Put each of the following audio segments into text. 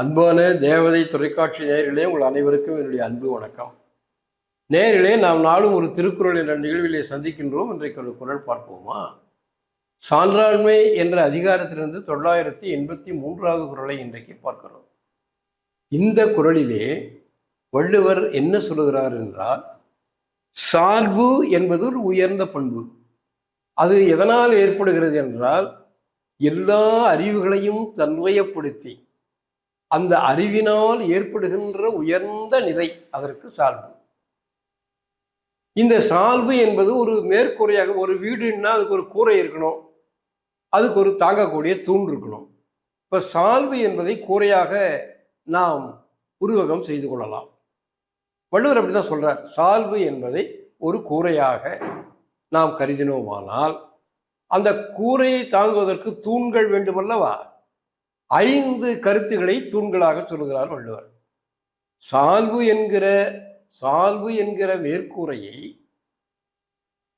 அன்பான தேவதை தொலைக்காட்சி நேரிலே உங்கள் அனைவருக்கும் என்னுடைய அன்பு வணக்கம். நேரிலே நாம் நாளும் ஒரு திருக்குறள் என்ற நிகழ்விலே சந்திக்கின்றோம். இன்றைக்கு ஒரு குரல் பார்ப்போமா? சான்றாண்மை என்ற அதிகாரத்திலிருந்து தொள்ளாயிரத்தி எண்பத்தி மூன்றாவது குரலை இன்றைக்கு பார்க்கிறோம். இந்த குரலிலே வள்ளுவர் என்ன சொல்லுகிறார் என்றால் சார்பு என்பது ஒரு உயர்ந்த பண்பு. அது எதனால் ஏற்படுகிறது என்றால் எல்லா அறிவுகளையும் தன்வயப்படுத்தி அந்த அறிவினால் ஏற்படுகின்ற உயர்ந்த நிலை அதற்கு சால்பு இந்த சால்பு என்பது ஒரு மேற்கூரையாக ஒரு வீடுன்னா அதுக்கு ஒரு கூரை இருக்கணும். அதுக்கு ஒரு தாங்கக்கூடிய தூண் இருக்கணும். இப்போ சால்வு என்பதை கூரையாக நாம் உருவகம் செய்து கொள்ளலாம். வள்ளுவர் அப்படி தான் சொல்கிறார் சால்வு என்பதை ஒரு கூரையாக நாம் கருதினோமானால் அந்த கூரையை தாங்குவதற்கு தூண்கள் வேண்டுமல்லவா? ஐந்து கருத்துக்களை தூண்களாக சொல்கிறார் வள்ளுவர். சால்பு என்கிற சால்பு என்கிற மேற்கூரையை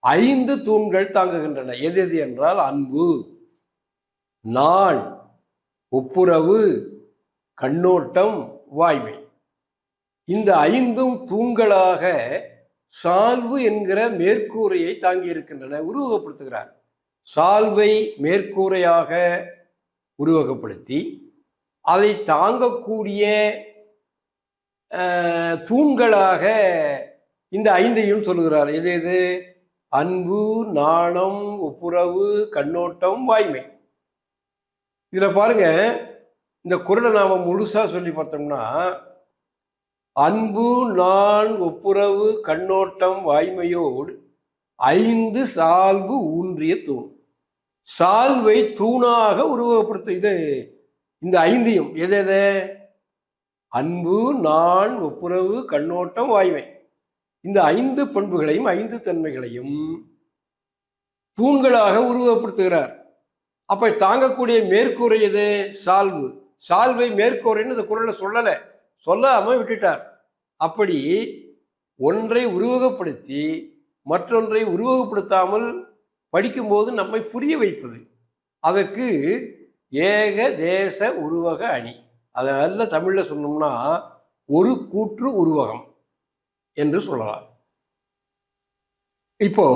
ஐந்து தூண்கள் தாங்குகின்றன. எது எது என்றால் அன்பு நாள் ஒப்புரவு கண்ணோட்டம் வாய்மை. இந்த ஐந்தும் தூண்களாக சால்வு என்கிற மேற்கூரையை தாங்கி இருக்கின்றன உருவகப்படுத்துகிறார். சால்வை மேற்கூரையாக உருவகப்படுத்தி அதை தாங்கக்கூடிய தூண்களாக இந்த ஐந்தையும் சொல்லுகிறார். எது எது? அன்பு நாணம் ஒப்புரவு கண்ணோட்டம் வாய்மை. இதில் பாருங்க இந்த குரலை நாம முழுசாக சொல்லி பார்த்தோம்னா அன்பு நான் ஒப்புரவு கண்ணோட்டம் வாய்மையோடு ஐந்து சால்பு ஊன்றிய தூண். சால்வை தூணாக உருவகப்படுத்த இது இந்த ஐந்தையும் எது எது? அன்பு நான் ஒப்புரவு கண்ணோட்டம் வாய்மை. இந்த ஐந்து பண்புகளையும் ஐந்து தன்மைகளையும் தூண்களாக உருவகப்படுத்துகிறார். அப்ப தாங்கக்கூடிய மேற்கூரை எது? சால்வு. சால்வை மேற்கூரைன்னு இந்த குரலை சொல்லலை. சொல்லாம விட்டுட்டார். அப்படி ஒன்றை உருவகப்படுத்தி மற்றொன்றை உருவகப்படுத்தாமல் படிக்கும்போது நம்மை புரிய வைப்பது. அதற்கு ஏக தேச உருவக அணி. அதை நல்ல தமிழில் சொன்னோம்னா ஒரு கூற்று உருவகம் என்று சொல்லலாம். இப்போ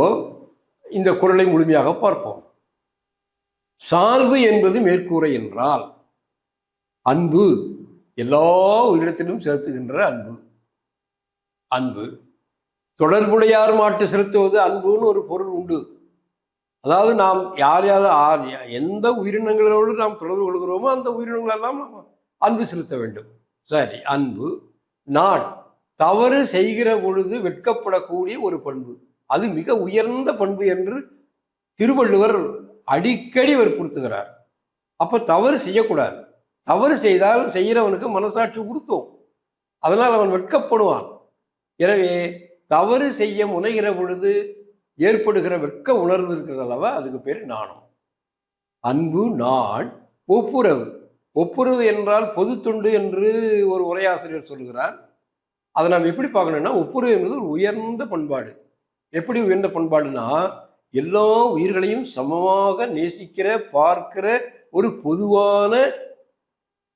இந்த குரலை முழுமையாக பார்ப்போம். சால்பு என்பது மேற்கூரை என்றால் அன்பு. எல்லா உயிரிடத்திலும் செலுத்துகின்ற அன்பு. அன்பு. தொடர்புடையார் மாட்டு செலுத்துவது அன்புன்னு ஒரு பொருள் உண்டு. அதாவது நாம் யார் யார் ஆர் எந்த உயிரினங்களோடு நாம் தொடர்பு கொள்கிறோமோ அந்த உயிரினங்களெல்லாம் நாம் அன்பு செலுத்த வேண்டும். சரி அன்பு நான் தவறு செய்கிற பொழுது வெட்கப்படக்கூடிய ஒரு பண்பு. அது மிக உயர்ந்த பண்பு என்று திருவள்ளுவர் அடிக்கடி வற்புறுத்துகிறார் அப்போ தவறு செய்யக்கூடாது. தவறு செய்தால் செய்கிறவனுக்கு மனசாட்சி உறுத்தும். அதனால் அவன் வெட்கப்படுவான். எனவே தவறு செய்ய முனைகிற பொழுது ஏற்படுகிற வெட்க உணர்வு இருக்கிறது அல்லவா? அதுக்கு பேர் நாணம். அன்பு நான் ஒப்புரவு. ஒப்புரவு என்றால் பொது தொண்டு என்று ஒரு உரையாசிரியர் சொல்கிறார் அதை நாம் எப்படி பார்க்கணும்னா ஒப்புரவு என்பது ஒரு உயர்ந்த பண்பாடு. எப்படி உயர்ந்த பண்பாடுனா எல்லா உயிர்களையும் சமமாக நேசிக்கிற பார்க்கிற ஒரு பொதுவான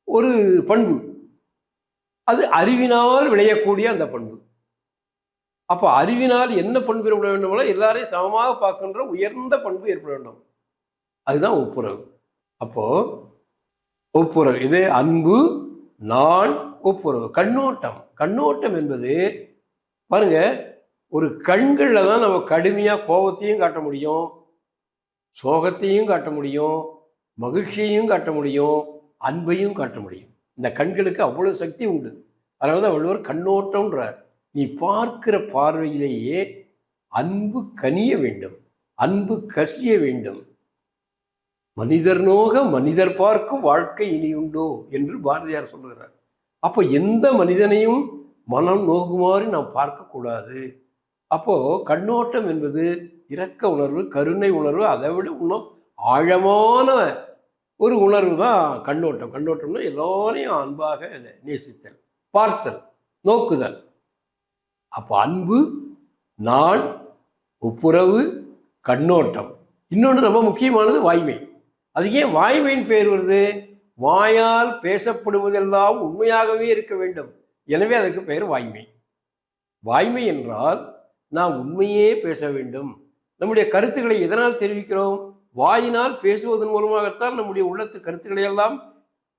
ஒரு பண்பு. அது அறிவினால் விளையக்கூடிய அந்த பண்பு. அப்போ அறிவினால் என்ன பண்பு ஏற்பட வேண்டுமோ எல்லாரையும் சமமாக பார்க்கின்ற உயர்ந்த பண்பு ஏற்பட வேண்டும். அதுதான் ஒப்புரவு. அப்போ ஒப்புரவு. இது அன்பு நான் ஒப்புரவு. கண்ணோட்டம். கண்ணோட்டம் என்பது பாருங்க ஒரு கண்களில் தான் நம்ம கடுமையாக கோபத்தையும் காட்ட முடியும் சோகத்தையும் காட்ட முடியும் மகிழ்ச்சியையும் காட்ட முடியும் அன்பையும் காட்ட முடியும். இந்த கண்களுக்கு அவ்வளோ சக்தி உண்டு. அதனால தான் வள்ளுவர் கண்ணோட்டம்ன்றார். நீ பார்க்கிற பார்வையிலேயே அன்பு கனிய வேண்டும் அன்பு கசிய வேண்டும். மனிதர் நோக மனிதர் பார்க்கும் வாழ்க்கை இனி உண்டோ என்று பாரதியார் சொல்லுகிறார் அப்போ எந்த மனிதனையும் மனம் நோகுமாறு நாம் பார்க்கக்கூடாது அப்போ கண்ணோட்டம் என்பது இரக்க உணர்வு கருணை உணர்வு அதை விட இன்னும் ஆழமான ஒரு உணர்வு தான் கண்ணோட்டம். கண்ணோட்டம்னா எல்லோரையும் அன்பாக நேசித்தல் பார்த்தல் நோக்குதல். அப்போ அன்பு நான் ஒப்புரவு கண்ணோட்டம். இன்னொன்று ரொம்ப முக்கியமானது வாய்மை. அது ஏன் வாய்மையின் பெயர் வருது? வாயால் பேசப்படுவதெல்லாம் உண்மையாகவே இருக்க வேண்டும். எனவே அதற்கு பெயர் வாய்மை. வாய்மை என்றால் நாம் உண்மையே பேச வேண்டும். நம்முடைய கருத்துக்களை எதனால் தெரிவிக்கிறோம்? வாயினால் பேசுவதன் மூலமாகத்தான் நம்முடைய உள்ளத்து கருத்துக்களை எல்லாம்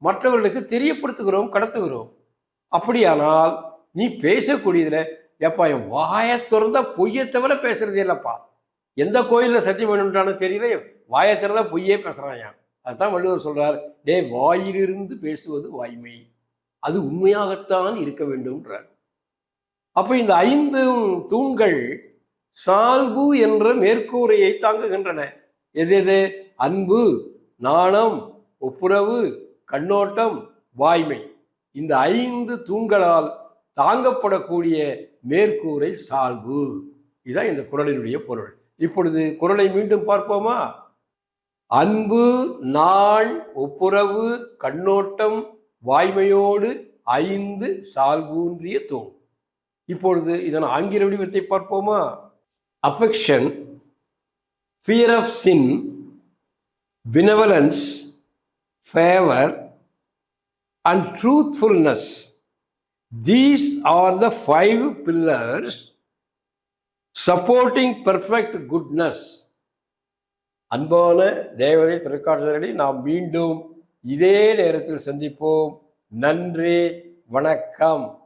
மற்றவர்களுக்கு தெரியப்படுத்துகிறோம் கடத்துகிறோம். அப்படியானால் நீ பேசக்கூடியதில் ஏப்பா என் வாயை திறந்தா பொய்யை தவிர பேசுறது இல்லைப்பா. எந்த கோயிலில் சத்தியம் வேணும்ன்றானு தெரியல வாயை திறந்தா பொய்யே பேசுறான் அதுதான் வள்ளுவர் சொல்கிறார் டே வாயிலிருந்து பேசுவது வாய்மை. அது உண்மையாகத்தான் இருக்க வேண்டும்ன்றார். அப்போ இந்த ஐந்து தூண்கள் சால்பு என்ற மேற்கூரையை தாங்குகின்றன. எது எது? அன்பு நாணம் ஒப்புரவு கண்ணோட்டம் வாய்மை. இந்த ஐந்து தூண்களால் தாங்கப்படக்கூடிய மேற்கூரை சால்பு இதுதான் இந்த குரலினுடைய பொருள். இப்பொழுது குரலை மீண்டும் பார்ப்போமா? அன்பு நாள் ஒப்புரவு கண்ணோட்டம் வாய்மையோடு ஐந்து சால்பூன்றிய தூண். இப்பொழுது இதன் ஆங்கில வடிவத்தை பார்ப்போமா? Affection fear of sin benevolence favour and truthfulness these are the five pillars supporting perfect goodness அன்பான தேவரை திருக்காட்சி நாம் மீண்டும் இதே நேரத்தில் சந்திப்போம். நன்றி வணக்கம்.